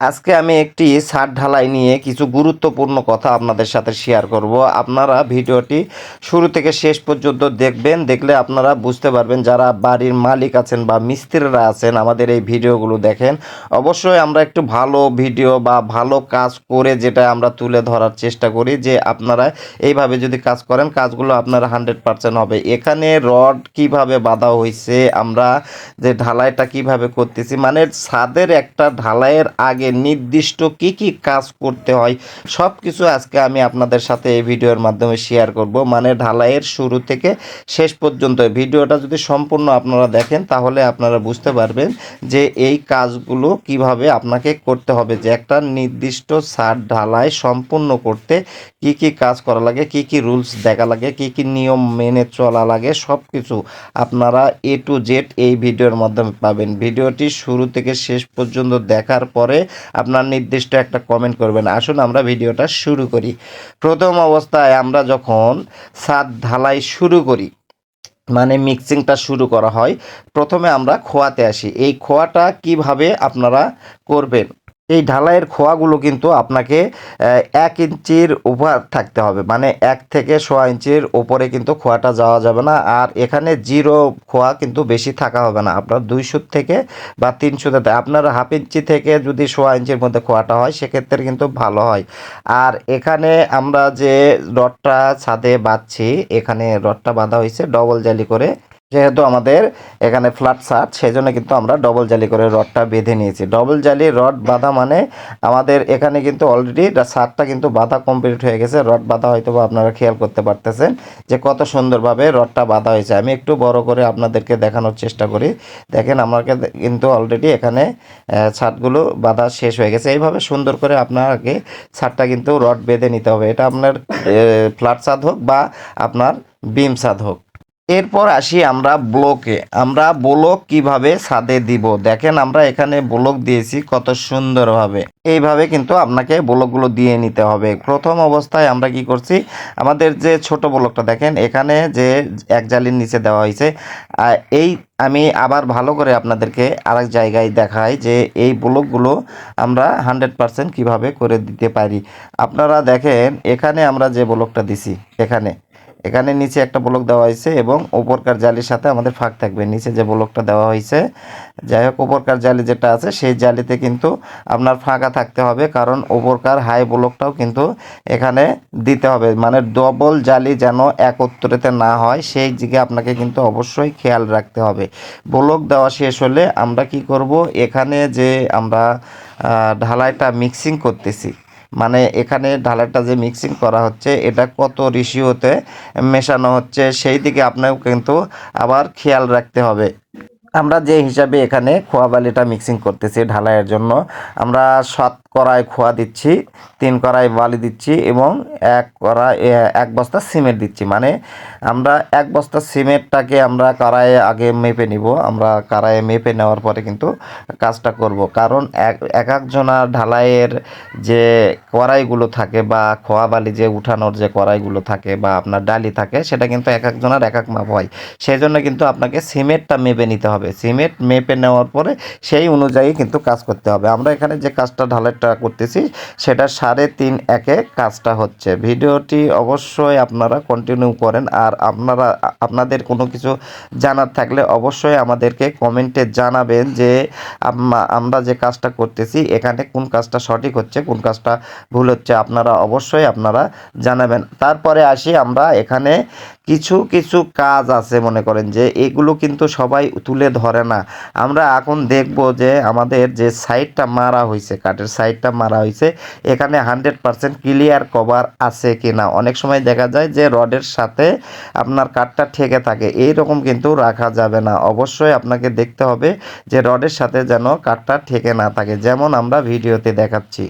আজকে আমি একটি ছাদ ঢালাই নিয়ে কিছু গুরুত্বপূর্ণ কথা আপনাদের সাথে শেয়ার করব। আপনারা ভিডিওটি শুরু থেকে শেষ পর্যন্ত দেখবেন, দেখলে আপনারা বুঝতে পারবেন যারা বাড়ির মালিক আছেন বা মিস্ত্রিরা আছেন, আমাদের এই ভিডিওগুলো দেখেন। অবশ্যই আমরা একটু ভালো ভিডিও বা ভালো কাজ করে যেটা আমরা তুলে ধরার চেষ্টা করি যে আপনারা এইভাবে যদি কাজ করেন, কাজগুলো আপনারা হান্ড্রেড পার্সেন্ট হবে। এখানে রড কীভাবে বাঁধা হয়েছে আমরা যে ঢালাইটা কীভাবে করতেছি মানে ছাদের একটা ঢালাইয়ের আগে নির্দিষ্ট কি কি কাজ করতে হয় সব কিছু আজকে আমি আপনাদের সাথে এই ভিডিওর মাধ্যমে শেয়ার করব। মানে ঢালাইয়ের শুরু থেকে শেষ পর্যন্ত। ভিডিওটা যদি সম্পূর্ণ আপনারা দেখেন, তাহলে আপনারা বুঝতে পারবেন যে এই কাজগুলো কীভাবে আপনাকে করতে হবে, যে একটা নির্দিষ্ট ছাদ ঢালাই সম্পূর্ণ করতে কি কি কাজ করা লাগে, কি কি রুলস দেখা লাগে, কি কি নিয়ম মেনে চলা লাগে সব কিছু আপনারা এ টু জেড এই ভিডিওর মাধ্যমে পাবেন। ভিডিওটি শুরু থেকে শেষ পর্যন্ত দেখার পরে আপনার নির্দিষ্ট একটা কমেন্ট করবেন। আসুন আমরা ভিডিওটা শুরু করি। প্রথম অবস্থায় আমরা যখন ছাদ ঢালাই শুরু করি মানে মিক্সিংটা শুরু করা হয়, প্রথমে আমরা খোয়াতে আসি। এই খোয়াটা কীভাবে আপনারা করবেন? এই ঢালাইয়ের খোয়াগুলো কিন্তু আপনাকে এক ইঞ্চির উপর থাকতে হবে। মানে এক থেকে সোয়া ইঞ্চির উপরে কিন্তু খোয়াটা যাওয়া যাবে না। আর এখানে জিরো খোয়া কিন্তু বেশি থাকা হবে না। আপনার দুইশো থেকে বা তিনশোতে আপনার হাফ ইঞ্চি থেকে যদি সোয়া ইঞ্চির মধ্যে খোয়াটা হয়, সেক্ষেত্রে কিন্তু ভালো হয়। আর এখানে আমরা যে রডটা ছাদে বাঁধছি, এখানে রডটা বাঁধা হয়েছে, ডবল জালি করে। যেহেতু আমাদের এখানে ফ্ল্যাট ছাদ সেই জন্য কিন্তু আমরা ডবল জালি করে রডটা বেঁধে নিয়েছি। ডবল জালি, রড বাঁধা মানে আমাদের এখানে কিন্তু অলরেডি ছাদটা কিন্তু বাঁধা কমপ্লিট হয়ে গেছে। রড বাঁধা হয়তো বা আপনারা খেয়াল করতে পারতেছেন যে কত সুন্দরভাবে রডটা বাঁধা হয়েছে। আমি একটু বড় করে আপনাদেরকে দেখানোর চেষ্টা করি। দেখেন আমাকে কিন্তু অলরেডি এখানে ছাদগুলো বাঁধা শেষ হয়ে গেছে। এইভাবে সুন্দর করে আপনাকে ছাদটা কিন্তু রড বেঁধে নিতে হবে। এটা আপনার ফ্ল্যাট ছাদ হোক বা আপনার বিম ছাদ হোক। এরপর আসি আমরা ব্লকে। আমরা ব্লক কীভাবে ছাদে দিব? দেখেন, আমরা এখানে ব্লক দিয়েছি কত সুন্দরভাবে। এইভাবে কিন্তু আপনাকে ব্লকগুলো দিয়ে নিতে হবে। প্রথম অবস্থায় আমরা কি করছি? আমাদের যে ছোট ব্লকটা, দেখেন, এখানে যে এক জালির নিচে দেওয়া হয়েছে এই আমি আবার ভালো করে আপনাদেরকে আরেক জায়গায় দেখাই যে এই ব্লকগুলো আমরা হান্ড্রেড পারসেন্ট কীভাবে করে দিতে পারি। আপনারা দেখেন, এখানে আমরা যে ব্লকটা দিছি, এখানে। এখানে নিচে একটা ব্লক দেওয়া হয়েছে এবং উপরকার জালির সাথে আমাদের ফাঁক থাকবে। নিচে যে ব্লকটা দেওয়া হয়েছে, যাই হোক, উপরকার জালি যেটা আছে, সেই জালিতে কিন্তু আপনার ফাঁকা থাকতে হবে, কারণ উপরকার হাই ব্লকটাও কিন্তু এখানে দিতে হবে। মানে ডবল জালি যেন একত্রিতে না হয়, সেই দিকে আপনাকে কিন্তু অবশ্যই খেয়াল রাখতে হবে। ব্লক দেওয়া শেষ হলে আমরা কি করব? এখানে যে আমরা ঢালাইটা মিক্সিং করতেছি মানে এখানে ঢালাইটা যে মিক্সিং করা হচ্ছে, এটা কত রেশিওতে মেশানো হচ্ছে সেই দিকে আপনাকে কিন্তু আবার খেয়াল রাখতে হবে। আমরা যে হিসাবে এখানে খোয়া বালিটা মিক্সিং করতেছি ঢালাইয়ের জন্য, আমরা সাত কড়াই খোয়া দিচ্ছি, তিন কড়াই বালি দিচ্ছি এবং এক কড়াই এক বস্তা সিমেন্ট দিচ্ছি। মানে আমরা এক বস্তা সিমেন্টটাকে আমরা কড়াইয়ে আগে মেপে নিব। আমরা কড়াইয়ে মেপে নেওয়ার পরে কিন্তু কাজটা করব। কারণ এক এক একজনা ঢালাইয়ের যে কড়াইগুলো থাকে বা খোয়া বালি যে উঠানোর যে কড়াইগুলো থাকে বা আপনার ডালি থাকে, সেটা কিন্তু এক একজনের এক এক মাপ হয়। সেই জন্য কিন্তু আপনাকে সিমেন্টটা মেপে নিতে হবে। সিমেন্ট মেপে নেওয়ার পরে সেই অনুযায়ী কিন্তু কাজ করতে হবে। আমরা এখানে যে কাজটা ঢালাইটা করতেছি, সেটা সাড়ে তিন একে কাজটা হচ্ছে। ভিডিওটি অবশ্যই আপনারা কন্টিনিউ করেন। আর আপনারা, আপনাদের কোনো কিছু জানার থাকলে অবশ্যই আমাদেরকে কমেন্টে জানাবেন যে আম- আমরা যে কাজটা করতেছি, এখানে কোন কাজটা সঠিক হচ্ছে, কোন কাজটা ভুল হচ্ছে। আপনারা অবশ্যই আপনারা জানাবেন। তারপরে আসি আমরা এখানে কিছু কিছু কাজ আছে মনে করেন যে, এগুলো কিন্তু সবাই তুলে ধরে না। আমরা এখন দেখব যে, আমাদের যে সাইডটা মারা হয়েছে কাঠের সাইডটা মারা হয়েছে এখানে হান্ড্রেড পারসেন্ট ক্লিয়ার কভার আছে কি না অনেক সময় দেখা যায় যে, রডের সাথে আপনার কাঠটা ঠেকে থাকে এই রকম কিন্তু রাখা যাবে না। অবশ্যই আপনাকে দেখতে হবে যে, রডের সাথে যেন কাঠটা ঠেকে না থাকে, যেমন আমরা ভিডিওতে দেখাচ্ছি।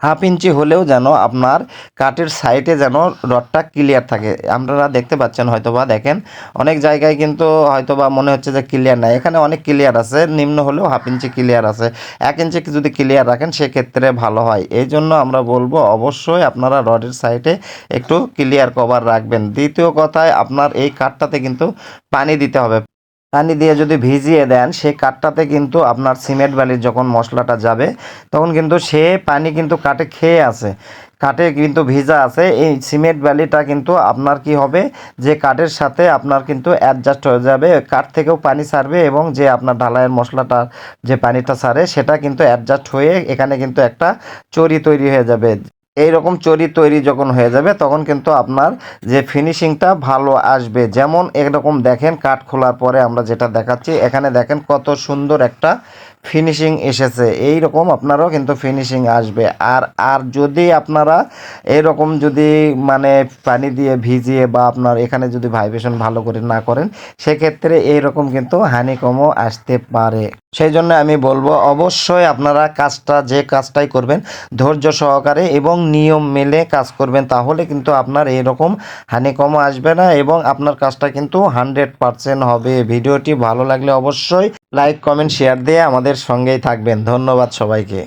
হাফ ইঞ্চি হলেও যেন আপনার কাঠের সাইডে যেন রডটা ক্লিয়ার থাকে। আপনারা দেখতে পাচ্ছেন হয়তোবা, দেখেন, অনেক জায়গায় কিন্তু হয়তোবা মনে হচ্ছে যে ক্লিয়ার নাই। এখানে অনেক ক্লিয়ার আছে, নিম্ন হলেও হাফ ইঞ্চি ক্লিয়ার আছে। এক ইঞ্চি যদি ক্লিয়ার রাখেন, সেক্ষেত্রে ভালো হয়। এই জন্য আমরা বলব, অবশ্যই আপনারা রডের সাইডে একটু ক্লিয়ার কভার রাখবেন। দ্বিতীয় কথায়, আপনার এই কাঠটাতে কিন্তু পানি দিতে হবে। পানি দিয়ে যদি ভিজিয়ে দেন সেই কাঠটাতে কিন্তু আপনার সিমেন্ট বালির যখন মশলাটা যাবে, তখন কিন্তু সে পানি কিন্তু কাঠে খেয়ে আছে। কাঠে কিন্তু ভিজা আছে। এই সিমেন্ট বালিটা কিন্তু আপনার কি হবে? যে কাঠের সাথে আপনার কিন্তু অ্যাডজাস্ট হয়ে যাবে। কাঠ থেকেও পানি ছাড়বে এবং যে আপনার ঢালাইয়ের মশলাটা, যে পানিটা ছাড়ে সেটা কিন্তু অ্যাডজাস্ট হয়ে এখানে কিন্তু একটা চরি তৈরি হয়ে যাবে। এই রকম চরি তৈরি যখন হয়ে যাবে, তখন কিন্তু আপনার যে ফিনিশিংটা ভালো আসবে। যেমন এরকম দেখেন, কাঠ খোলার পরে আমরা যেটা দেখাচ্ছি, এখানে দেখেন কত সুন্দর একটা ফিনিশিং এসেছে। এই রকম আপনারও কিন্তু ফিনিশিং আসবে। আর আর যদি আপনারা এরকম যদি মানে পানি দিয়ে ভিজিয়ে বা আপনার এখানে যদি ভাইব্রেশন ভালো করে না করেন, সেক্ষেত্রে এইরকম কিন্তু হানিকমও আসতে পারে। সেই জন্য আমি বলব, অবশ্যই আপনারা কাজটা, যে কাজটাই করবেন, ধৈর্য সহকারে এবং নিয়ম মেলে কাজ করবেন, তাহলে কিন্তু আপনার এরকম হানিকম আসবে না এবং আপনার কাজটা কিন্তু হান্ড্রেড পারসেন্ট হবে। ভিডিওটি ভালো লাগলে অবশ্যই লাইক, কমেন্ট, শেয়ার দিয়ে আমাদের সঙ্গেই থাকবেন। ধন্যবাদ সবাইকে।